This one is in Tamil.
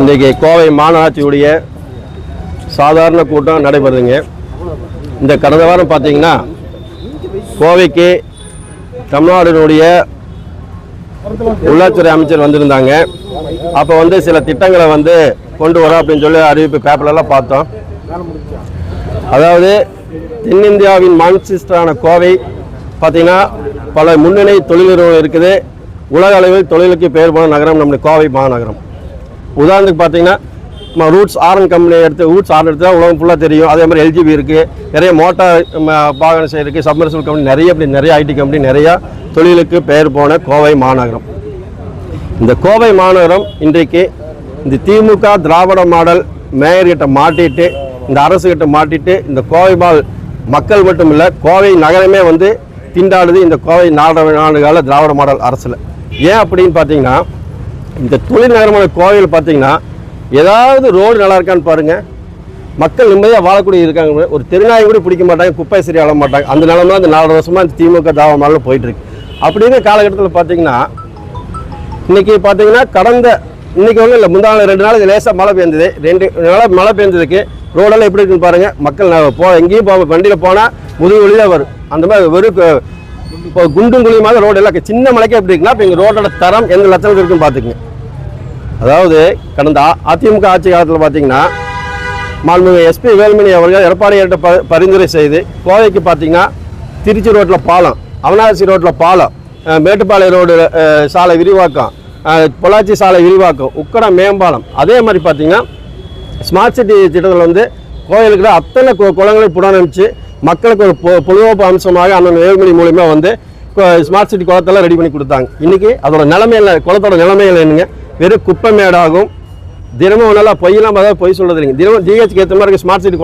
இன்றைக்கி கோவை மாநகராட்சியுடைய சாதாரண கூட்டம் நடைபெறுதுங்க. இந்த கடந்த வாரம் பார்த்தீங்கன்னா கோவைக்கு தமிழ்நாடுனுடைய உள்ளாட்சித்துறை அமைச்சர் வந்திருந்தாங்க. அப்போ வந்து சில திட்டங்களை வந்து கொண்டு வரோம் அப்படின்னு சொல்லி அறிவிப்பு பேப்பர்லலாம் பார்த்தோம். அதாவது தென்னிந்தியாவின் மான்சிஸ்டரான கோவை பார்த்தீங்கன்னா பல முன்னணி தொழில் நிறுவனம் இருக்குது. உலக அளவில் தொழிலுக்கு பெயர் போன நகரம் நம்முடைய கோவை மாநகரம். உதாரணத்துக்கு பார்த்தீங்கன்னா நம்ம ரூட்ஸ் ஆரன் கம்பெனி எடுத்து ரூட்ஸ் ஆரன் எடுத்தால் உலகம் ஃபுல்லாக தெரியும். அதே மாதிரி எல்ஜிபி இருக்குது நிறைய மோட்டார் வாகனம் செய்யறதுக்கு சப்மர்சல் கம்பெனி நிறைய இப்படி நிறைய ஐடி கம்பெனி நிறையா தொழிலுக்கு பெயர் போன கோவை மாநகரம். இந்த கோவை மாநகரம் இன்றைக்கு இந்த திமுக திராவிட மாடல் மேயர்கிட்ட மாட்டிட்டு இந்த அரசுகிட்ட மாட்டிட்டு இந்த கோவை மால் மக்கள் மட்டும் இல்லை கோவை நகரமே வந்து திண்டாடுது இந்த கோவை நாட நாடுகால திராவிட மாடல் அரசில். ஏன் அப்படின்னு பார்த்தீங்கன்னா இந்த தொழில் நகரமான கோவையில் பார்த்தீங்கன்னா ஏதாவது ரோடு நல்லா இருக்கான்னு பாருங்கள் மக்கள் நிம்மதியாக வாழக்கூடிய இருக்காங்க. ஒரு திருநாயை கூட பிடிக்க மாட்டாங்க குப்பை சரி ஆள மாட்டாங்க. அந்த நிலமை அந்த நாலு வருஷமாக இந்த திமுக தாவ போயிட்டுருக்கு. அப்படிங்கிற காலகட்டத்தில் பார்த்தீங்கன்னா இன்றைக்கி பார்த்தீங்கன்னா கடந்த இன்னைக்கு ஒன்றும் இல்லை முந்தா நாள் ரெண்டு நாள் லேசாக மழை பெய்ந்தது ரெண்டு நாள் மழை பெய்ந்ததுக்கு ரோடெல்லாம் எப்படி இருக்குன்னு பாருங்கள் மக்கள் போ எங்கேயும் போ வண்டியில் போனால் முதுகு வழியாக வரும். அந்த மாதிரி வெறும் இப்போ குண்டும் குழியுமாக ரோடு எல்லாம் சின்ன மலைக்கே எப்படி இருக்குன்னா இப்போ எங்கள் ரோடோட தரம் எந்த லட்சத்துக்கு இருக்குன்னு பார்த்துக்குங்க. அதாவது கடந்த அதிமுக ஆட்சி காலத்தில் பார்த்தீங்கன்னா மாண்புமிகு எஸ்பி வேலுமணி அவர்கள் எடப்பாடியார்கிட்ட ப பரிந்துரை செய்து கோவைக்கு பார்த்தீங்கன்னா திருச்சி ரோட்டில் பாலம் அவனாசி ரோட்டில் பாலம் மேட்டுப்பாளைய ரோடு சாலை விரிவாக்கம் பொள்ளாச்சி சாலை விரிவாக்கம் உக்கடம் மேம்பாலம் அதே மாதிரி பார்த்தீங்கன்னா ஸ்மார்ட் சிட்டி திட்டத்தில் வந்து கோயிலுக்கு அத்தனை கு- குளங்களை புனரமைச்சு மக்களுக்கு ஒரு பொ- பொழுதுபோக்கு அம்சமாக அண்ணன் வேலுமணி மூலியமா வந்து ஸ்மார்ட் சிட்டி குளத்தெல்லாம் ரெடி பண்ணி கொடுத்தாங்க. இன்னைக்கு அதோட நிலமையில குளத்தோட நிலைமையில என்னங்க? வெறும் குப்பை மேடாகும் தினமும் நல்லா பொய்யெல்லாம் பார்த்தா பொய் சொல்கிறது இல்லைங்க தினமும் ஜிஹெச்க்கு ஏற்ற மாதிரி ஸ்மார்ட் சிட்டி